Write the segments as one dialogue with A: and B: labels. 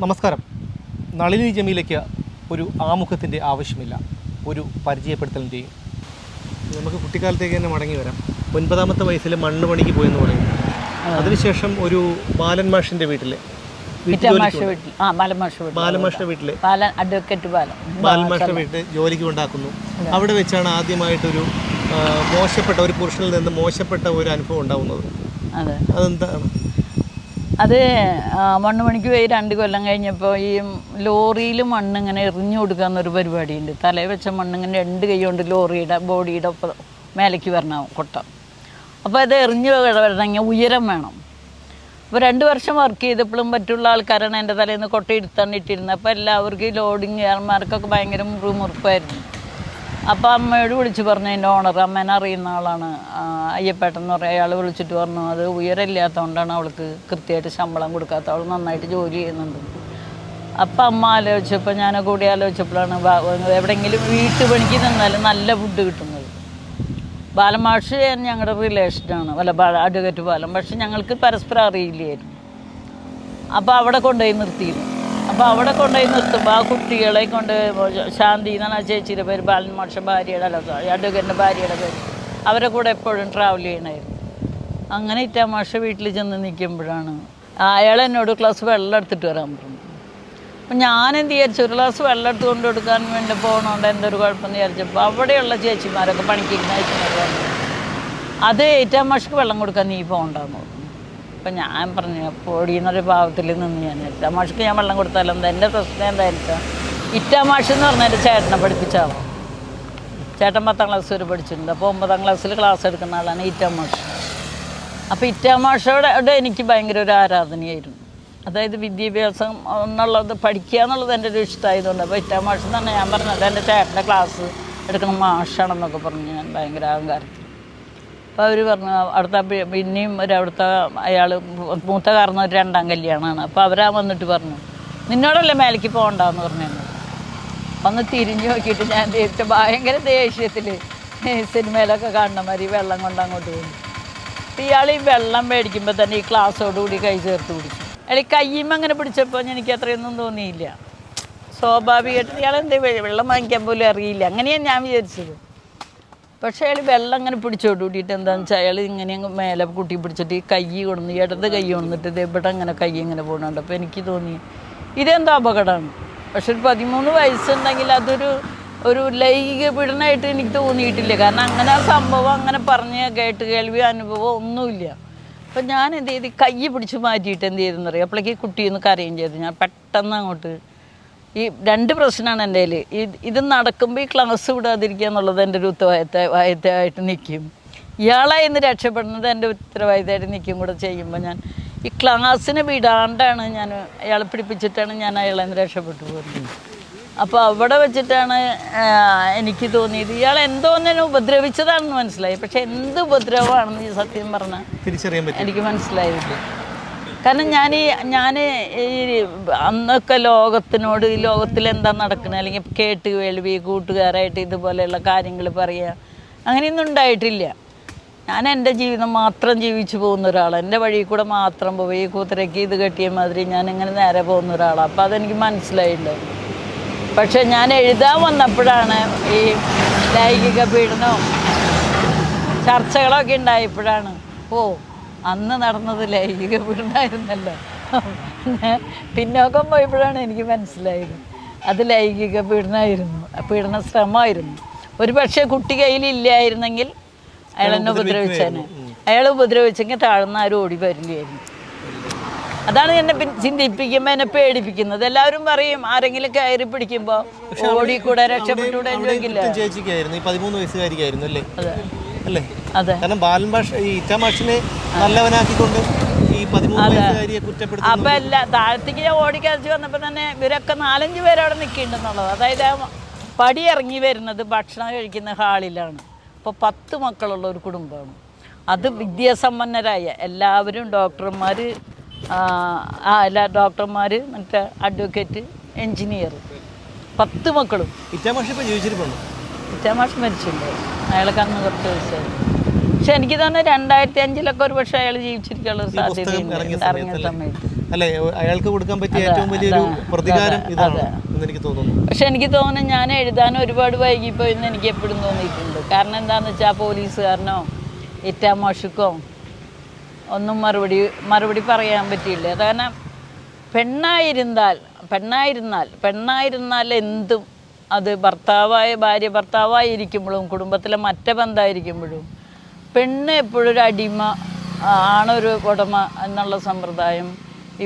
A: നമസ്കാരം. നളിനി ജമീലയ്ക്ക് ഒരു ആമുഖത്തിന്റെ ആവശ്യമില്ല ഒരു പരിചയപ്പെടുത്തലിന്റെയും. നമുക്ക് കുട്ടിക്കാലത്തേക്ക് തന്നെ മടങ്ങി വരാം. ഒൻപതാമത്തെ വയസ്സിൽ മണ്ണ് പണിക്ക് പോയെന്ന് പറയും അതിനുശേഷം ഒരു ബാലൻ മാഷിന്റെ വീട്ടിൽ
B: വീട്ടിൽ.
A: ജോലിക്ക് ഉണ്ടാക്കുന്നു. അവിടെ വെച്ചാണ് ആദ്യമായിട്ടൊരു ഒരു മോശപ്പെട്ട ഒരു പുരുഷനിൽ നിന്ന് മോശപ്പെട്ട ഒരു അനുഭവം ഉണ്ടാവുന്നത്.
B: അതെ.
A: അതെന്താണ്?
B: അത് മണ്ണ് പണിക്ക് പോയി രണ്ട് കൊല്ലം കഴിഞ്ഞപ്പോൾ ഈ ലോറിയിൽ മണ്ണ് ഇങ്ങനെ എറിഞ്ഞു കൊടുക്കാന്നൊരു പരിപാടിയുണ്ട്. തലയിൽ വെച്ച മണ്ണ് ഇങ്ങനെ രണ്ട് കൈ കൊണ്ട് ലോറിയുടെ ബോഡിയുടെ ഒപ്പം മേലേക്ക് വരണം കൊട്ട. അപ്പോൾ അത് എറിഞ്ഞു വരണമെങ്കിൽ ഉയരം വേണം. അപ്പോൾ രണ്ട് വർഷം വർക്ക് ചെയ്തപ്പോഴും മറ്റുള്ള ആൾക്കാരാണ് എന്റെ തലേന്ന് കൊട്ട ഇട്ടിരുന്നത് അപ്പോൾ എല്ലാവർക്കും ഈ ലോഡിങ് ആൾമാർക്കൊക്കെ ഭയങ്കര മുറുമുറുപ്പായിരുന്നു. അപ്പോൾ അമ്മയോട് വിളിച്ച് പറഞ്ഞു എന്റെ ഓണർ അമ്മേനെ അറിയുന്ന ആളാണ്. അയ്യപ്പേട്ടൻ എന്ന് അയാൾ വിളിച്ചിട്ട് പറഞ്ഞു അത് ഉയരമില്ലാത്തതുകൊണ്ടാണ് അവൾക്ക് കൃത്യമായിട്ട് ശമ്പളം കൊടുക്കാത്ത അവൾ നന്നായിട്ട് ജോലി ചെയ്യുന്നുണ്ട്. അപ്പം അമ്മ ആലോചിച്ചപ്പോൾ ഞാൻ കൂടി ആലോചിച്ചപ്പോഴാണ് എവിടെയെങ്കിലും വീട്ടു പണിക്ക് നിന്നാലും നല്ല ഫുഡ് കിട്ടുന്നത്. ബാലമാഷ് ഞങ്ങളുടെ റിലേഷനാണ് വല്ല അഡ്വക്കേറ്റ് ബാലം പക്ഷെ ഞങ്ങൾക്ക് പരസ്പരം അറിയില്ലായിരുന്നു. അപ്പോൾ അവിടെ കൊണ്ടുപോയി നിർത്തിയിരുന്നു. അപ്പോൾ അവിടെ കൊണ്ടുപോയി നിർത്തുമ്പോൾ ആ കുട്ടികളെ കൊണ്ട് ശാന്തി എന്നാണ് ആ ചേച്ചിയുടെ പേര്. ബാലൻ മാഷ ഭാര്യയുടെ അല്ല അഡ്വക്കേറ്റിന്റെ ഭാര്യയുടെ പേര്. അവരെ കൂടെ എപ്പോഴും ട്രാവൽ ചെയ്യണമായിരുന്നു അങ്ങനെ ഇറ്റാമാഷ വീട്ടിൽ ചെന്ന് നിൽക്കുമ്പോഴാണ് അയാൾ എന്നോട് ക്ലാസ് വെള്ളം എടുത്തിട്ട് വരാൻ പറഞ്ഞു. അപ്പം ഞാൻ എന്ത് വിചാരിച്ചു? ഒരു ഗ്ലാസ് വെള്ളം എടുത്ത് കൊണ്ട് കൊടുക്കാൻ വേണ്ടി പോകണോണ്ട് എന്തൊരു കുഴപ്പമെന്ന് വിചാരിച്ചപ്പോൾ അവിടെയുള്ള ചേച്ചിമാരൊക്കെ പണിക്കിരുന്ന ചേച്ചിമാർ പറഞ്ഞു അത് ഏറ്റാമാഷക്ക് വെള്ളം കൊടുക്കാൻ നീ പോകണ്ടെന്ന് പറഞ്ഞു. അപ്പം ഞാൻ പറഞ്ഞു പൊടിയെന്നൊരു ഭാവത്തിൽ നിന്ന് ഞാൻ ഇറ്റാമാഷക്ക് ഞാൻ വെള്ളം കൊടുത്താലും എന്താ? എന്റെ പ്രശ്നം എന്തായിരിക്കാം? ഇറ്റാമാഷ് എന്ന് പറഞ്ഞാൽ എന്റെ ചേട്ടനെ പഠിപ്പിച്ച ചേട്ടൻ പത്താം ക്ലാസ് വരെ പഠിച്ചിട്ടുണ്ട്. അപ്പോൾ ഒമ്പതാം ക്ലാസ്സിൽ ക്ലാസ് എടുക്കുന്ന ആളാണ് ഇറ്റാമാഷ് അപ്പോൾ ഇറ്റാമാഷോടെ അവിടെ എനിക്ക് ഭയങ്കര ഒരു ആരാധനയായിരുന്നു. അതായത് വിദ്യാഭ്യാസം എന്നുള്ളത് പഠിക്കുക എന്നുള്ളത് എന്റെ ഒരു ഇഷ്ടമായതുകൊണ്ട് അപ്പോൾ ഇറ്റാമാഷ് എന്ന് പറഞ്ഞാൽ ഞാൻ പറഞ്ഞത് എന്റെ ചേട്ടന്റെ ക്ലാസ് എടുക്കണം മാഷാണെന്നൊക്കെ പറഞ്ഞ് ഞാൻ ഭയങ്കര അഹങ്കാരത്തിൽ അപ്പോൾ അവർ പറഞ്ഞു അവിടുത്തെ പിന്നെയും ഒരു അവിടുത്തെ അയാൾ മൂത്ത കാരണം ഒരു രണ്ടാം കല്യാണമാണ് അപ്പോൾ അവരാ വന്നിട്ട് പറഞ്ഞു നിന്നോടല്ലേ മേലേക്ക് പോകണ്ടെന്ന് പറഞ്ഞു വന്ന് തിരിഞ്ഞു നോക്കിയിട്ട് ഞാൻ ദേഷ്യം ഭയങ്കര ദേഷ്യത്തിൽ സിനിമയിലൊക്കെ കാണുന്ന മാതിരി വെള്ളം കൊണ്ട് അങ്ങോട്ട് പോകും ഇയാൾ ഈ വെള്ളം മേടിക്കുമ്പോൾ തന്നെ ഈ ഗ്ലാസ്സോടുകൂടി കൈ ചേർത്ത് പിടിച്ചു അയാൾ കയ്യും അങ്ങനെ പിടിച്ചപ്പോൾ എനിക്ക് അത്രയൊന്നും തോന്നിയില്ല. സ്വാഭാവികമായിട്ട് ഇയാൾ എന്താ വെള്ളം വാങ്ങിക്കാൻ പോലും അറിയില്ല. അങ്ങനെയാണ് ഞാൻ വിചാരിച്ചത്. പക്ഷേ അയാൾ വെള്ളം അങ്ങനെ പിടിച്ചോട്ട് കൂട്ടിയിട്ട് എന്താണെന്ന് വെച്ചാൽ അയാൾ ഇങ്ങനെ അങ്ങ് മേലെ കൂട്ടി പിടിച്ചിട്ട് ഈ കൈ കൊണ്ട് ഇടത് കൈ കൊണ്ടിട്ട് ഇത് ഇവിടെ അങ്ങനെ കൈ ഇങ്ങനെ പോകണുണ്ട് അപ്പോൾ എനിക്ക് തോന്നി ഇതെന്തോ അപകടമാണ്. പക്ഷെ ഒരു പതിമൂന്ന് വയസ്സുണ്ടെങ്കിൽ അതൊരു ഒരു ലൈംഗിക പീഡനമായിട്ട് എനിക്ക് തോന്നിയിട്ടില്ല. കാരണം അങ്ങനെ ആ സംഭവം അങ്ങനെ പറഞ്ഞ് കേട്ട് കേൾവി അനുഭവം ഒന്നുമില്ല. അപ്പം ഞാൻ എന്ത് ചെയ്ത്? കൈ പിടിച്ച് മാറ്റിയിട്ട് എന്ത് ചെയ്തെന്ന് അറിയാം അപ്പോഴേക്ക് കുട്ടിയൊന്ന് കരയും ചെയ്തു. ഞാൻ പെട്ടെന്ന് അങ്ങോട്ട് ഈ രണ്ട് പ്രശ്നമാണ് എന്റെ കയ്യിൽ ഇത് നടക്കുമ്പോൾ ഈ ക്ലാസ് വിടാതിരിക്കുക എന്നുള്ളത് എന്റെ ഒരു ഉത്തരവാദിത്ത വാദിത്തമായിട്ട് നിൽക്കും ഇയാളെ ഇന്ന് രക്ഷപ്പെടുന്നത് എന്റെ ഉത്തരവാദിത്തമായിട്ട് നിൽക്കും കൂടെ ചെയ്യുമ്പോൾ ഞാൻ. ഈ ക്ലാസ്സിനെ വിടാണ്ടാണ് ഞാൻ അയാളെ പിടിപ്പിച്ചിട്ടാണ് ഞാൻ അയാളെ ഇന്ന് രക്ഷപ്പെട്ടു പോകുന്നത്. അപ്പോൾ അവിടെ വെച്ചിട്ടാണ് എനിക്ക് തോന്നിയത്. ഇയാൾ എന്തോ എന്നെ ഉപദ്രവിച്ചതാണെന്ന് മനസ്സിലായി. പക്ഷെ എന്ത് ഉപദ്രവമാണെന്ന് ഈ സത്യം പറഞ്ഞാൽ എനിക്ക് മനസ്സിലായില്ല. കാരണം ഞാൻ ഈ ഞാൻ ഈ അന്നൊക്കെ ലോകത്തിനോട് ഈ ലോകത്തിൽ എന്താ നടക്കുന്നത് അല്ലെങ്കിൽ കേട്ട് കേൾവി കൂട്ടുകാരായിട്ട് ഇതുപോലെയുള്ള കാര്യങ്ങൾ പറയുക അങ്ങനെയൊന്നും ഉണ്ടായിട്ടില്ല. ഞാൻ എന്റെ ജീവിതം മാത്രം ജീവിച്ചു പോകുന്ന ഒരാളാണ് എന്റെ വഴി കൂടെ മാത്രം പോയി. ഈ കൂത്തരയ്ക്ക് ഇത് കെട്ടിയ മാതിരി ഞാൻ ഇങ്ങനെ നേരെ പോകുന്ന ഒരാളാണ് അപ്പോൾ അതെനിക്ക് മനസ്സിലായിട്ടുണ്ട് പക്ഷെ ഞാൻ എഴുതാൻ വന്നപ്പോഴാണ് ഈ ലൈംഗിക പീഡനവും ചർച്ചകളൊക്കെ ഉണ്ടായപ്പോഴാണ്. ഓ അന്ന് നടന്നത് ലൈംഗിക പീഡനമായിരുന്നല്ലോ പിന്നെ പിന്നോക്കം പോയപ്പോഴാണ് എനിക്ക് മനസ്സിലായത്. അത് ലൈംഗിക പീഡനമായിരുന്നു പീഡന ശ്രമമായിരുന്നു. ഒരു പക്ഷേ കുട്ടി കയ്യിലില്ലായിരുന്നെങ്കിൽ അയാൾ എന്നെ ഉപദ്രവിച്ചേനെ. അയാൾ ഉപദ്രവിച്ചെങ്കിൽ താഴ്ന്ന ആരും ഓടി വരില്ലായിരുന്നു. അതാണ് എന്നെ ചിന്തിപ്പിക്കുമ്പോൾ എന്നെ പേടിപ്പിക്കുന്നത്. എല്ലാവരും പറയും ആരെങ്കിലും കയറി പിടിക്കുമ്പോൾ ഓടി കൂടെ രക്ഷപ്പെട്ടൂടെ കൂടെ ചോദിക്കില്ല
A: ചേച്ചിക്കായിരുന്നു. ഈ പതിമൂന്ന് വയസ്സുകാരിക്കായിരുന്നു അല്ലേ? അല്ലേ? കാരണം ബാലൻ ഭാഷ ഈ ഇറ്റാമാഷിനെ നല്ലവനാക്കിക്കൊണ്ട്
B: അപ്പൊ അല്ല താഴത്തേക്ക് ഞാൻ ഓടിക്കരച്ച് വന്നപ്പോൾ തന്നെ ഇവരൊക്കെ നാലഞ്ച് പേര് അവിടെ നിൽക്കുന്നുണ്ടെന്നുള്ളത് അതായത് പടി ഇറങ്ങി വരുന്നത് ഭക്ഷണം കഴിക്കുന്ന ഹാളിലാണ്. അപ്പോൾ പത്ത് മക്കളുള്ള ഒരു കുടുംബമാണ്. അത് വിദ്യാസമ്പന്നരായ എല്ലാവരും ഡോക്ടർമാര് ആ എല്ലാ ഡോക്ടർമാർ മറ്റേ അഡ്വക്കേറ്റ് എഞ്ചിനീയർ പത്ത് മക്കളും.
A: ഇറ്റാമാഷി ഇപ്പൊ ജീവിച്ചിരിപ്പുണ്ട്?
B: ഇറ്റാമാഷ് മരിച്ചിട്ടുണ്ട്. അയാളെ അന്ന് കുറച്ച് വയസ്സായി. പക്ഷെ എനിക്ക് തോന്നുന്നു രണ്ടായിരത്തി അഞ്ചിലൊക്കെ ഒരു പക്ഷേ അയാൾ ജീവിച്ചിരിക്കാനുള്ള
A: ഇറങ്ങിയ
B: സമയത്ത്.
A: അല്ലെ അയാൾക്ക് കൊടുക്കാൻ പറ്റിയ ഏറ്റവും വലിയൊരു പ്രതികാരം ഇതാണ് എനിക്ക് തോന്നുന്നു.
B: പക്ഷെ എനിക്ക് തോന്നുന്നു ഞാൻ എഴുതാൻ ഒരുപാട് വൈകിപ്പോയി എന്ന് എനിക്ക് എപ്പോഴും തോന്നിയിട്ടുണ്ട്. കാരണം എന്താന്ന് വെച്ചാൽ പോലീസുകാരനോ ഇറ്റാമോഷക്കോ ഒന്നും മറുപടി മറുപടി പറയാൻ പറ്റിയില്ല. കാരണം പെണ്ണായിരുന്നാൽ പെണ്ണായിരുന്നാൽ പെണ്ണായിരുന്നാൽ എന്തും അത് ഭർത്താവായ ഭാര്യ ഭർത്താവായിരിക്കുമ്പോഴും കുടുംബത്തിലെ മറ്റേ ബന്ധമായിരിക്കുമ്പോഴും പെണ്ണ് എപ്പോഴും ഒരു അടിമ ആണൊരു ഉടമ എന്നുള്ള സമ്പ്രദായം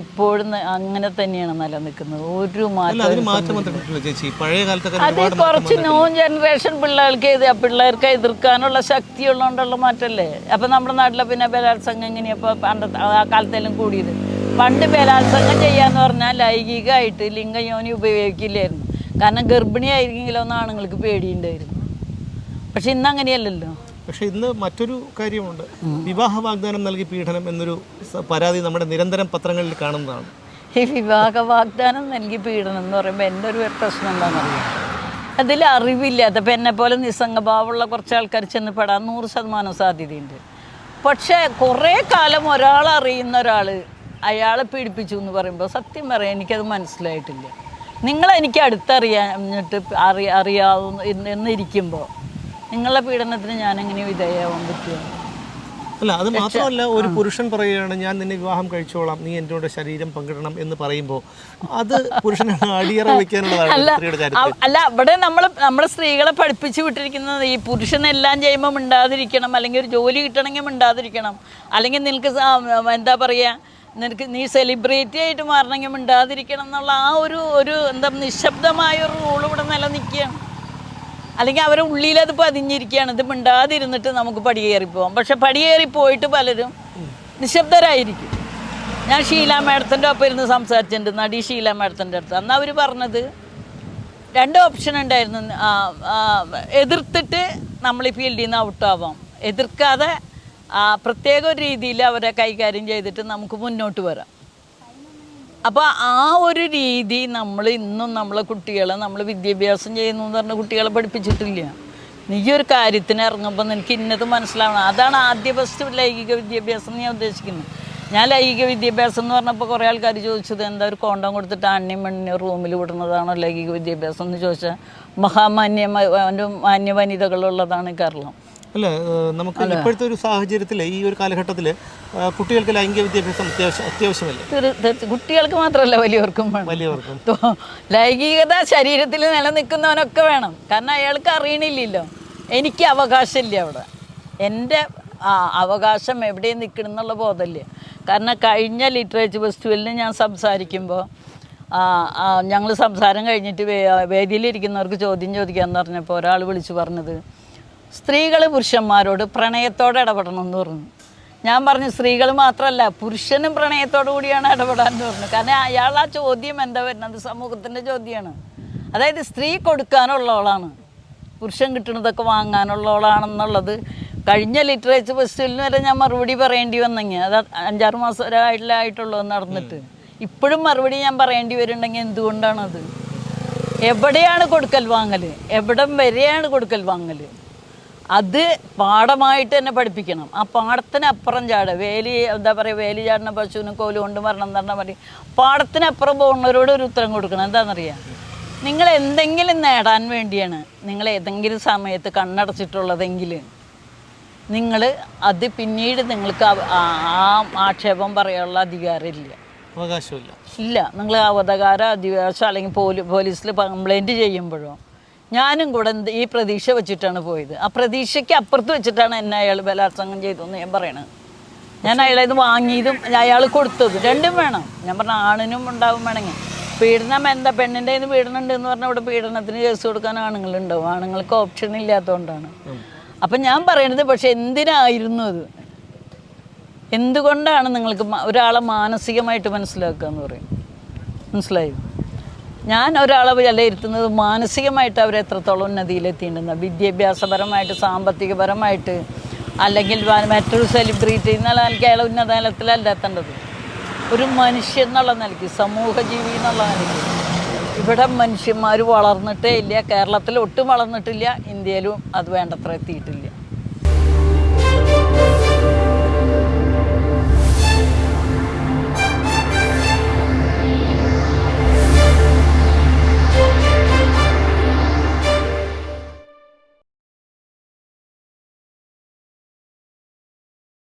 B: ഇപ്പോഴും അങ്ങനെ തന്നെയാണ് നിലനിൽക്കുന്നത്. ഒരു മാറ്റം അത് കുറച്ച് ന്യൂ ജനറേഷൻ പിള്ളേർക്ക് ഇത് പിള്ളേർക്ക് എതിർക്കാനുള്ള ശക്തി ഉള്ളതുകൊണ്ടുള്ള മാറ്റമല്ലേ? അപ്പം നമ്മുടെ നാട്ടിലെ പിന്നെ ബലാത്സംഗം എങ്ങനെയപ്പോൾ പണ്ടത്തെ ആ കാലത്തെല്ലാം കൂടിയത്. പണ്ട് ബലാത്സംഗം ചെയ്യാന്ന് പറഞ്ഞാൽ ലൈംഗികമായിട്ട് ലിംഗയോനി ഉപയോഗിക്കില്ലായിരുന്നു. കാരണം ഗർഭിണിയായിരിക്കെങ്കിലൊന്നും ആണുങ്ങൾക്ക് പേടിയുണ്ടായിരുന്നു. പക്ഷെ ഇന്ന് അങ്ങനെയല്ലല്ലോ.
A: പക്ഷെ ഇന്ന് മറ്റൊരു കാര്യമുണ്ട്. വിവാഹ വാഗ്ദാനം നൽകി പീഡനം എന്നൊരു പരാതി നമ്മുടെ നിരന്തരം പത്രങ്ങളിൽ കാണുന്നതാണ്.
B: ഈ വിവാഹ വാഗ്ദാനം നൽകി പീഡനം എന്ന് പറയുമ്പോൾ എന്റെ ഒരു പ്രശ്നം എന്താണെന്നറിയാം? അതിൽ അറിവില്ലാത്ത ഇപ്പം എന്നെ പോലെ നിസ്സംഗഭാവമുള്ള കുറച്ച് ആൾക്കാർ ചെന്ന് പെടാൻ നൂറ് ശതമാനം സാധ്യതയുണ്ട്. പക്ഷേ കുറേ കാലം ഒരാൾ അറിയുന്ന ഒരാൾ അയാളെ പീഡിപ്പിച്ചു എന്ന് പറയുമ്പോൾ സത്യം പറയാം എനിക്കത് മനസ്സിലായിട്ടില്ല. നിങ്ങളെനിക്ക് അടുത്തറിയാഞ്ഞിട്ട് അറി അറിയാവുന്ന എന്ന് എന്നിരിക്കുമ്പോൾ നിങ്ങളുടെ പീഡനത്തിന് ഞാൻ എങ്ങനെ വിധേയമാവാൻ പറ്റുമോ
A: അല്ല അത് മാത്രമല്ല ഒരു പുരുഷൻ പറയുകയാണ് ഞാൻ നിന്നെ വിവാഹം കഴിച്ചോളാം. നീ എന്നോട് ശരീരം പങ്കിടണം എന്ന് പറയുമ്പോൾ അത് പുരുഷനെ അടിയറ വെക്കാനുള്ളതാണ്
B: അല്ല അവിടെ നമ്മൾ നമ്മുടെ സ്ത്രീകളെ പഠിപ്പിച്ചു വിട്ടിരിക്കുന്നത് ഈ പുരുഷനെല്ലാം ചെയ്യുമ്പോൾ മിണ്ടാതിരിക്കണം അല്ലെങ്കിൽ ഒരു ജോലി കിട്ടണമെങ്കിൽ മിണ്ടാതിരിക്കണം അല്ലെങ്കിൽ നിനക്ക് എന്താ പറയുക നിനക്ക് നീ സെലിബ്രിറ്റി ആയിട്ട് മാറണമെങ്കിൽ മിണ്ടാതിരിക്കണം എന്നുള്ള ആ ഒരു ഒരു എന്താ നിശബ്ദമായ ഒരു റൂൾ ഇവിടെ നിലനിൽക്കുകയാണ്. അല്ലെങ്കിൽ അവരെ ഉള്ളിൽ അത് പതിഞ്ഞിരിക്കുകയാണ്. ഇത് മിണ്ടാതിരുന്നിട്ട് നമുക്ക് പടി പടിയേറി പോവാം. പക്ഷെ കയറി പോയിട്ട് പലരും നിശബ്ദരായിരിക്കും. ഞാൻ ഷീല മാഡത്തിന്റെ ഒപ്പം ഇരുന്ന് സംസാരിച്ചിട്ടുണ്ട്. നടി ഷീല മാഡത്തിന്റെ അടുത്ത്. അന്ന് അവർ പറഞ്ഞത് രണ്ട് ഓപ്ഷൻ ഉണ്ടായിരുന്നു. എതിർത്തിട്ട് നമ്മൾ ഈ ഫീൽഡിൽ നിന്ന് ഔട്ടാവാം എതിർക്കാതെ പ്രത്യേക ഒരു രീതിയിൽ അവരെ കൈകാര്യം ചെയ്തിട്ട് നമുക്ക് മുന്നോട്ട് വരാം. അപ്പോൾ ആ ഒരു രീതി നമ്മൾ ഇന്നും നമ്മളെ കുട്ടികളെ നമ്മൾ വിദ്യാഭ്യാസം ചെയ്യുന്നു എന്ന് പറഞ്ഞ കുട്ടികളെ പഠിപ്പിച്ചിട്ടില്ല. നീ ഒരു കാര്യത്തിന് ഇറങ്ങുമ്പോൾ നിനക്ക് ഇന്നത് മനസ്സിലാവണം. അതാണ് ആദ്യ ഫസ്റ്റ് ലൈംഗിക വിദ്യാഭ്യാസം ഞാൻ ഉദ്ദേശിക്കുന്നത് ഞാൻ ലൈംഗിക വിദ്യാഭ്യാസം എന്ന് പറഞ്ഞപ്പോൾ കുറേ ആൾക്കാർ ചോദിച്ചത് എന്താ ഒരു കോണ്ടം കൊടുത്തിട്ട് അണ്ണിയും മണ്ണി റൂമിൽ വിടുന്നതാണോ ലൈംഗിക വിദ്യാഭ്യാസം? എന്ന് ചോദിച്ചാൽ മഹാമാന്യ മാന്യ വനിതകളുള്ളതാണ് കേരളം.
A: അല്ല? നമുക്ക് ഇപ്പോഴത്തെ ഒരു സാഹചര്യത്തിൽ ഈ ഒരു കാലഘട്ടത്തിൽ കുട്ടികൾക്ക് ലൈംഗിക വിദ്യാഭ്യാസം അത്യാവശ്യം അത്യാവശ്യമല്ലേ?
B: കുട്ടികൾക്ക് മാത്രമല്ല വലിയവർക്കും വേണം.
A: വലിയവർക്കും.
B: ലൈംഗികത ശരീരത്തിൽ നിലനിൽക്കുന്നവനൊക്കെ വേണം. കാരണം അയാൾക്ക് അറിയണില്ലല്ലോ. എനിക്ക് അവകാശമില്ല അവിടെ. എന്റെ ആ അവകാശം എവിടെ നിൽക്കണം എന്നുള്ള ബോധമില്ല. കാരണം കഴിഞ്ഞ ലിറ്ററേച്ചർ ഫെസ്റ്റിവലിന് ഞാൻ സംസാരിക്കുമ്പോൾ ഞങ്ങൾ സംസാരം കഴിഞ്ഞിട്ട് വേദിയിലിരിക്കുന്നവർക്ക് ചോദ്യം ചോദിക്കാമെന്ന് പറഞ്ഞപ്പോൾ ഒരാൾ വിളിച്ചു പറഞ്ഞത് സ്ത്രീകൾ പുരുഷന്മാരോട് പ്രണയത്തോടെ ഇടപെടണം എന്ന് പറഞ്ഞു. ഞാൻ പറഞ്ഞു സ്ത്രീകൾ മാത്രമല്ല പുരുഷനും പ്രണയത്തോടു കൂടിയാണ് ഇടപെടാന്ന് പറഞ്ഞു. കാരണം അയാൾ ആ ചോദ്യം എന്താ വരുന്നത്? സമൂഹത്തിന്റെ ചോദ്യമാണ്. അതായത് സ്ത്രീ കൊടുക്കാനുള്ളവളാണ്. പുരുഷൻ കിട്ടുന്നതൊക്കെ വാങ്ങാനുള്ളവളാണെന്നുള്ളത് കഴിഞ്ഞ ലിറ്ററേച്ചർ ഫെസ്റ്റിവലിന് വരെ ഞാൻ മറുപടി പറയേണ്ടി വന്നെങ്കിൽ അത് അഞ്ചാറ് മാസം ആയിട്ടുള്ളൂ നടന്നിട്ട്. ഇപ്പോഴും മറുപടി ഞാൻ പറയേണ്ടി വരുന്നുണ്ടെങ്കിൽ എന്തുകൊണ്ടാണത്? എവിടെയാണ് കൊടുക്കൽ വാങ്ങൽ എവിടം വരെയാണ് കൊടുക്കൽ വാങ്ങൽ അത് പാഠമായിട്ട് തന്നെ പഠിപ്പിക്കണം. ആ പാടത്തിനപ്പുറം ചാട്. വേലി എന്താ പറയുക വേലി ചാടുന്ന പശുവിന് കോലും കൊണ്ട് എന്ന് പറഞ്ഞാൽ മതി. പാടത്തിനപ്പുറം പോകുന്നവരോട് ഒരു ഉത്തരം കൊടുക്കണം. എന്താണെന്നറിയാം നിങ്ങൾ എന്തെങ്കിലും നേടാൻ വേണ്ടിയാണ് നിങ്ങൾ ഏതെങ്കിലും സമയത്ത് കണ്ണടച്ചിട്ടുള്ളതെങ്കിൽ നിങ്ങൾ അത് പിന്നീട് നിങ്ങൾക്ക് ആ ആക്ഷേപം പറയാനുള്ള അധികാരമില്ല.
A: അവകാശമില്ല.
B: ഇല്ല. നിങ്ങൾ അവധകാര അധികാരം അല്ലെങ്കിൽ പോലീസിൽ കംപ്ലൈന്റ് ചെയ്യുമ്പോഴോ? ഞാനും കൂടെ ഈ പ്രതീക്ഷ വെച്ചിട്ടാണ് പോയത്. ആ പ്രതീക്ഷയ്ക്ക് അപ്പുറത്ത് വെച്ചിട്ടാണ് എന്നെ അയാൾ ബലാത്സംഗം ചെയ്തതെന്ന് ഞാൻ പറയണത്. ഞാൻ അയാളെ ഇത് വാങ്ങിയതും അയാൾ കൊടുത്തതും രണ്ടും വേണം. ഞാൻ പറഞ്ഞ ആണിനും ഉണ്ടാവും വേണമെങ്കിൽ. പീഡനം എന്താ? പെണ്ണിന്റെ കയ്യിൽ നിന്ന് പീഡനം ഉണ്ട് എന്ന് പറഞ്ഞാൽ ഇവിടെ പീഡനത്തിന് കേസ് കൊടുക്കാൻ ആണുങ്ങളുണ്ടാവും. ആണുങ്ങൾക്ക് ഓപ്ഷൻ ഇല്ലാത്തതുകൊണ്ടാണ്. അപ്പം ഞാൻ പറയണത് പക്ഷെ എന്തിനായിരുന്നു അത്? എന്തുകൊണ്ടാണ് നിങ്ങൾക്ക് ഒരാളെ മാനസികമായിട്ട് മനസ്സിലാക്കുക എന്ന് പറയും? മനസ്സിലായോ? ഞാൻ ഒരാളെ വിലയിരുത്തുന്നത് മാനസികമായിട്ട് അവർ എത്രത്തോളം ഉന്നതിയിലെത്തിയിട്ടുണ്ടെന്ന് വിദ്യാഭ്യാസപരമായിട്ട് സാമ്പത്തികപരമായിട്ട് അല്ലെങ്കിൽ മറ്റൊരു സെലിബ്രിറ്റി എന്നുള്ള നിലയ്ക്ക് അയാൾ ഉന്നത തലത്തിലല്ല എത്തേണ്ടത്. ഒരു മനുഷ്യൻ എന്നുള്ള നിലയ്ക്ക് സമൂഹജീവി എന്നുള്ള നിലയ്ക്ക്. ഇവിടെ മനുഷ്യന്മാർ വളർന്നിട്ടേ ഇല്ല കേരളത്തിൽ ഒട്ടും വളർന്നിട്ടില്ല ഇന്ത്യയിലും അത് വേണ്ടത്ര എത്തിയിട്ടില്ല.